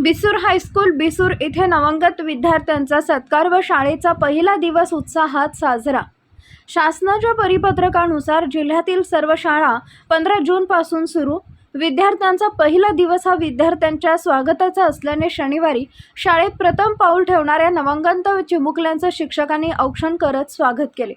बिसूर high school बिसूर इथे नवंगत विद्यार्थ्यांचा सत्कार व शाळेचा पहिला दिवस उत्साहात साजरा. शासनाच्या परिपत्रकानुसार जिल्ह्यातील सर्व शाळा पंधरा जूनपासून सुरू. विद्यार्थ्यांचा पहिला दिवस हा विद्यार्थ्यांच्या स्वागताचा असल्याने शनिवारी शाळेत प्रथम पाऊल ठेवणाऱ्या नवंगंत चिमुकल्यांचं शिक्षकांनी औक्षण करत स्वागत केले.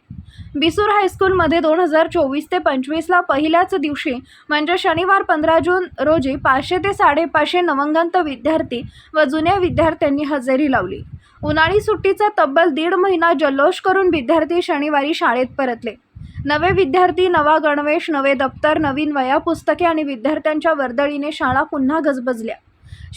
बिसूर हायस्कूलमध्ये दोन हजार चोवीस ते पंचवीसला पहिल्याच दिवशी म्हणजे शनिवार पंधरा जून रोजी पाचशे ते साडेपाचशे नवंगंत विद्यार्थी व जुन्या विद्यार्थ्यांनी हजेरी लावली. उन्हाळी सुट्टीचा तब्बल दीड महिना जल्लोष करून विद्यार्थी शनिवारी शाळेत परतले. नवे विद्यार्थी नवा गणवेश नवे दप्तर नवीन वया पुस्तके आणि विद्यार्थ्यांच्या वर्दळीने शाळा पुन्हा गजबजल्या.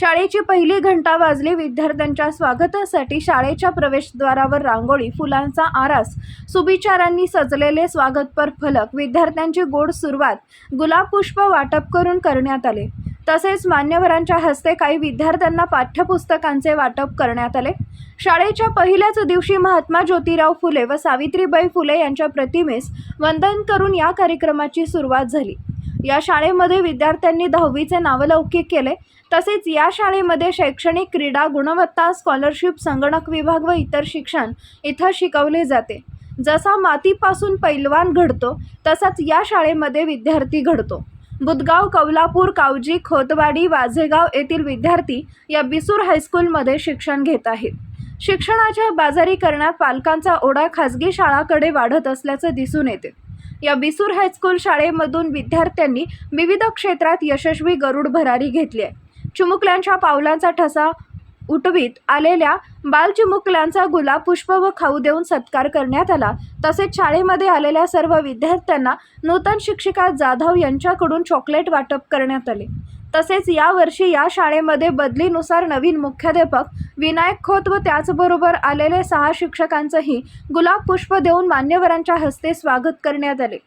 शाळेची पहिली घंटा वाजली. विद्यार्थ्यांच्या स्वागतासाठी शाळेच्या प्रवेशद्वारावर रांगोळी फुलांचा आरास सुविचारांनी सजलेले स्वागतपर फलक विद्यार्थ्यांची गोड सुरुवात गुलाब पुष्प वाटप करून करण्यात आले. तसेच मान्यवरांच्या हस्ते काही विद्यार्थ्यांना पाठ्यपुस्तकांचे वाटप करण्यात आले. शाळेच्या पहिल्याच दिवशी महात्मा ज्योतिराव फुले व सावित्रीबाई फुले यांच्या प्रतिमेस वंदन करून या कार्यक्रमाची सुरुवात झाली. या शाळेमध्ये विद्यार्थ्यांनी दहावीचे नावलौकिक केले. तसेच या शाळेमध्ये शैक्षणिक क्रीडा गुणवत्ता स्कॉलरशिप संगणक विभाग व इतर शिक्षण इथं शिकवले जाते. जसा मातीपासून पैलवान घडतो तसाच या शाळेमध्ये विद्यार्थी घडतो. बुदगाव कौलापूर कावजी खोतवाडी वाझेगाव येथील विद्यार्थी या बिसूर हायस्कूलमध्ये शिक्षण घेत आहेत. शिक्षणाच्या बाजारीकरणात पालकांचा ओढा खाजगी शाळाकडे वाढत असल्याचं दिसून येते. या बिसूर हायस्कूल शाळेमधून विद्यार्थ्यांनी विविध क्षेत्रात यशस्वी गरुड भरारी घेतली आहे. चिमुकल्यांच्या पावलांचा ठसा उठवीत आलेल्या बालचिमुकल्यांचा गुलाब पुष्प व खाऊ देऊन सत्कार करण्यात आला. तसेच शाळेमध्ये आलेल्या सर्व विद्यार्थ्यांना नूतन शिक्षिका जाधव यांच्याकडून चॉकलेट वाटप करण्यात आले. तसेच यावर्षी या शाळेमध्ये बदलीनुसार नवीन मुख्याध्यापक विनायक खोत व त्याचबरोबर आलेले सहा शिक्षकांचंही गुलाब पुष्प देऊन मान्यवरांच्या हस्ते स्वागत करण्यात आले.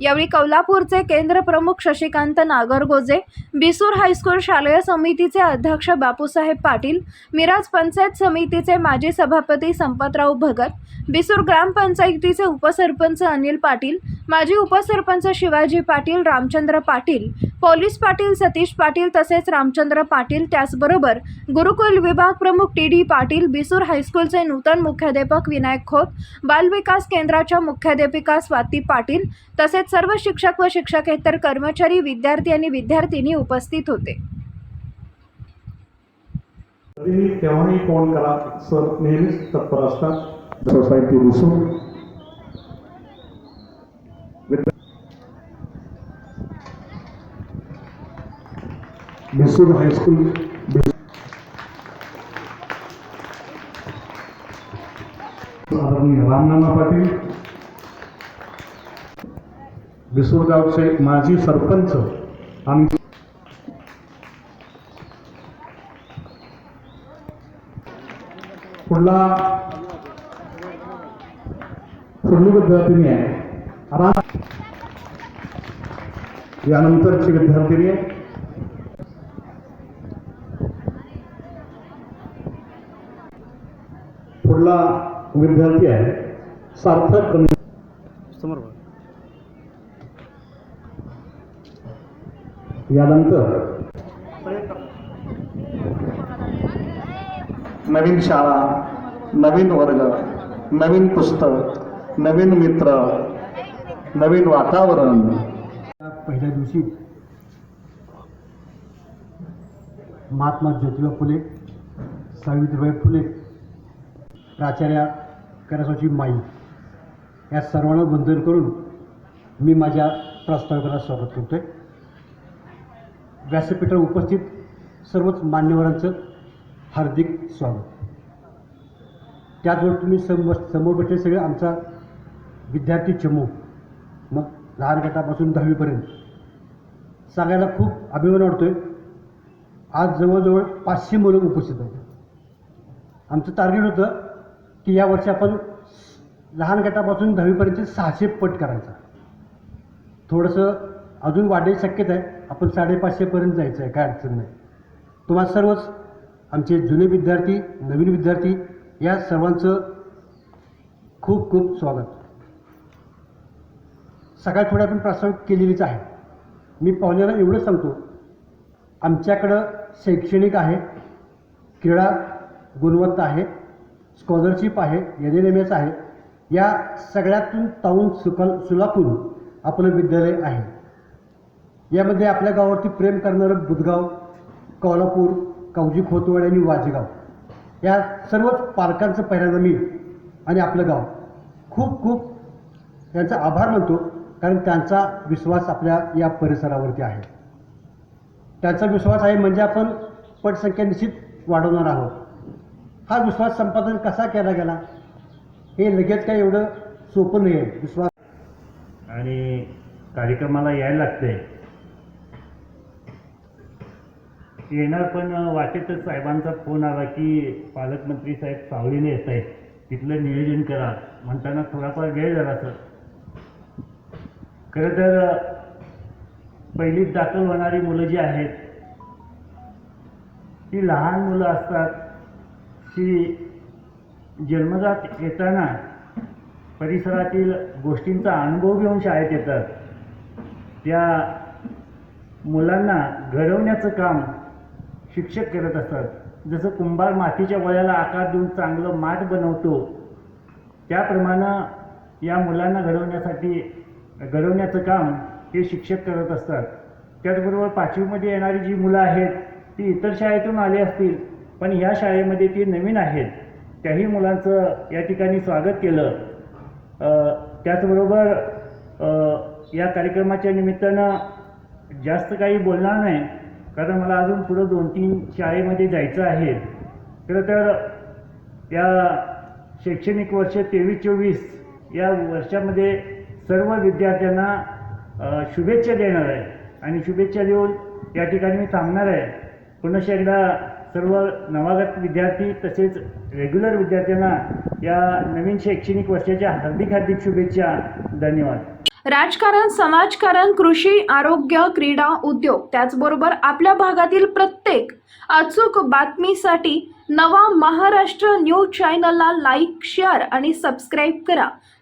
यावेळी कौलापूरचे केंद्र प्रमुख शशिकांत नागरगोजे बिसूर हायस्कूल शालेय समितीचे अध्यक्ष बापूसाहेब पाटील मिराज पंचायत समितीचे माजी सभापती संपतराव भगत बिसूर ग्रामपंचायतीचे उपसरपंच अनिल पाटील माजी उपसरपंच शिवाजी पाटील रामचंद्र पाटील पोलीस पाटील सतीश पाटील तसेच रामचंद्र पाटील त्याचबरोबर गुरुकुल विभाग प्रमुख टी डी पाटील बिसूर हायस्कूलचे नूतन मुख्याध्यापक विनायक खोत बालविकास केंद्राच्या मुख्याध्यापिका स्वाती पाटील तसेच सर्व शिक्षक व शिक्षकेतर कर्मचारी विद्यार्थी आणि विद्यार्थिनी उपस्थित होते. तेव्हाही फोन करा सर नेहमीच तत्पर असतात. सोसायटी रुसून बिसूर High School. रामनामा पाटील विसुरगावचे माजी सरपंच आणि पुढला पुढली विद्यार्थिनी आहे. रा यानंतरची विद्यार्थिनी आहे. पुढला विद्यार्थी आहे. सार्थक समोर यानंतर नवीन शाळा नवीन वर्ग नवीन पुस्तक नवीन मित्र नवीन वातावरण. पहिल्या दिवशी महात्मा ज्योतिबा फुले सावित्रीबाई फुले प्राचार्या करासाची माई या सर्वांना वंदन करून मी माझ्या प्रस्तावकाला स्वागत करतो आहे व्यासपीठावर उपस्थित सर्वच मान्यवरांचं हार्दिक स्वागत. त्याचबरोबर तुम्ही समोर समोर बसले सगळे आमचा विद्यार्थी चमू मग लहान गटापासून दहावीपर्यंत. सगळ्याला खूप अभिमान वाटतोय. आज जवळजवळ पाचशे मुलं उपस्थित आहेत. आमचं टार्गेट होतं की या वर्षी आपण लहान गटापासून दहावीपर्यंत सहाशे पट करायचा. थोडंसं अजून वाढण्याची शक्यता आहे. आपण साडेपाचशेपर्यंत जायचं आहे काय अडचण नाही. तुम्हाला सर्वच आमचे जुने विद्यार्थी नवीन विद्यार्थी या सर्वांचं खूप खूप स्वागत. सकाळी थोडी आपण प्रस्ताव केलेलीच आहे. मी पाहुण्याला एवढं सांगतो आमच्याकडं शैक्षणिक आहे क्रीडा गुणवत्ता आहे स्कॉलरशिप आहे एन एन एम एस आहे या सगळ्यातून ताऊन सुकल सुलाखून आपलं विद्यालय आहे. यामध्ये आपल्या गावावरती प्रेम करणारं बुधगाव कोल्हापूर कवजी खोतवाड आणि वाजेगाव या सर्वच पालकांचं पहिल्यांदा मी आणि आपलं गाव खूप खूप त्यांचा आभार मानतो. कारण त्यांचा विश्वास आपल्या या परिसरावरती आहे. त्यांचा विश्वास आहे म्हणजे आपण पटसंख्या निश्चित वाढवणार आहोत. हा विश्वास संपादन कसा केला गेला? हे लगेच काय एवढं सोपं नाही आहे विश्वास आणि कार्यक्रमाला यायला लागते येणार पण वाटेतच साहेबांचा फोन आला की पालकमंत्री साहेब सावलीने येत आहेत तिथलं नियोजन करा. म्हणताना थोडाफार वेळ झाला सर. खरं तर पहिलीत दाखल होणारी मुलं जी आहेत ती लहान मुलं असतात. ती जन्मजात येताना परिसरातील गोष्टींचा अनुभव घेऊन शाळेत येतात. त्या मुलांना घडवण्याचं काम शिक्षक करत असतात. जसं कुंभार मातीच्या वयाला आकार देऊन चांगलं माठ बनवतो त्याप्रमाणे या मुलांना घडवण्यासाठी घडवण्याचं काम हे शिक्षक करत असतात. त्याचबरोबर पाचवीमध्ये येणारी जी मुलं आहेत ती इतर शाळेतून आली असतील पण ह्या शाळेमध्ये ती नवीन आहेत. त्याही मुलांचं या ठिकाणी स्वागत केलं. त्याचबरोबर या कार्यक्रमाच्या निमित्तानं जास्त काही बोलणार नाही कारण मला अजून पुढं दोन तीन शाळेमध्ये जायचं आहे. खरं तर या शैक्षणिक वर्ष तेवीस चोवीस या वर्षामध्ये सर्व विद्यार्थ्यांना शुभेच्छा देणार आहे. आणि शुभेच्छा देऊन या ठिकाणी मी थांबणार आहे. पुन्हा एकदा सर्व नवागत विद्यार्थी तसेच रेग्युलर विद्यार्थ्यांना या नवीन शैक्षणिक वर्षाच्या हार्दिक हार्दिक शुभेच्छा. धन्यवाद. राजकारण समाजकारण कृषी आरोग्य क्रीडा उद्योग त्याचबरोबर आपल्या भागातील प्रत्येक अचूक बातमीसाठी नवा महाराष्ट्र न्यूज चॅनलला लाईक शेअर आणि सबस्क्राईब करा.